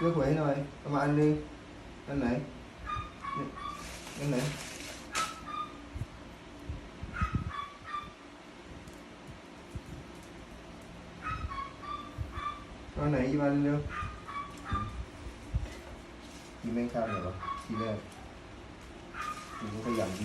cứ Mỹ thôi em ăn đi lên này lên này con này với ba luôn chị lên cao này rồi chị lên chị cũng phải dầm chị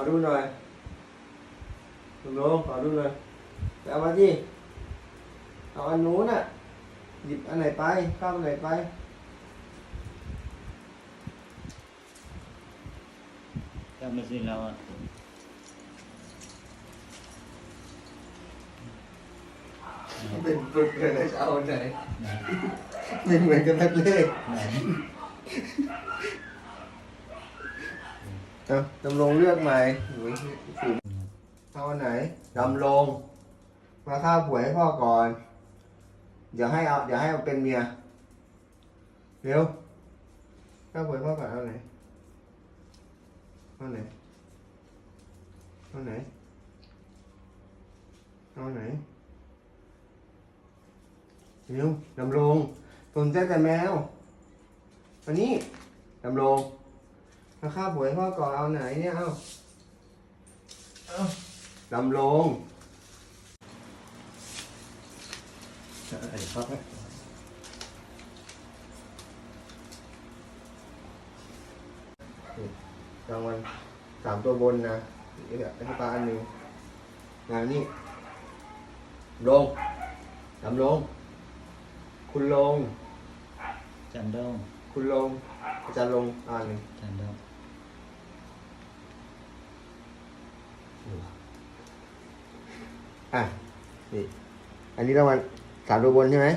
có đun rồi đúng không có đun rồi đã dạ, bắt gì họ ăn nún à dịp ăn này bay không này bay Cảm ơn gì nào mình vực rồi này sao này mình mình cái thật lên ดำรงเลือกใหม่หรือเข้าวันไหนดำรงมาข้าวผัวให้พ่อก่อน เดี๋ยวให้เอาเดี๋ยวให้เอาเป็นเมีย เร็วข้าวผัวยพ่อก่อนเอาไหนเอาไหนเอาไหนเอาไหนเร็วดำรงสนใจแต่แมววันนี้ดำรงถ้าข้าป่วยพ่อก่อเอาไหนเนี่ย เอาดำลงไอ้พักไหรางวัลสามตัวบน นะนี่แบบอ้ปลา อันนึง งานนี้ ลงดำลง คุณลง จันดงคุณลงจันลงอ่านหนึ่งจันดงอ่ะ นี่ อันนี้รางวัลสามตัวบนใช่ไหม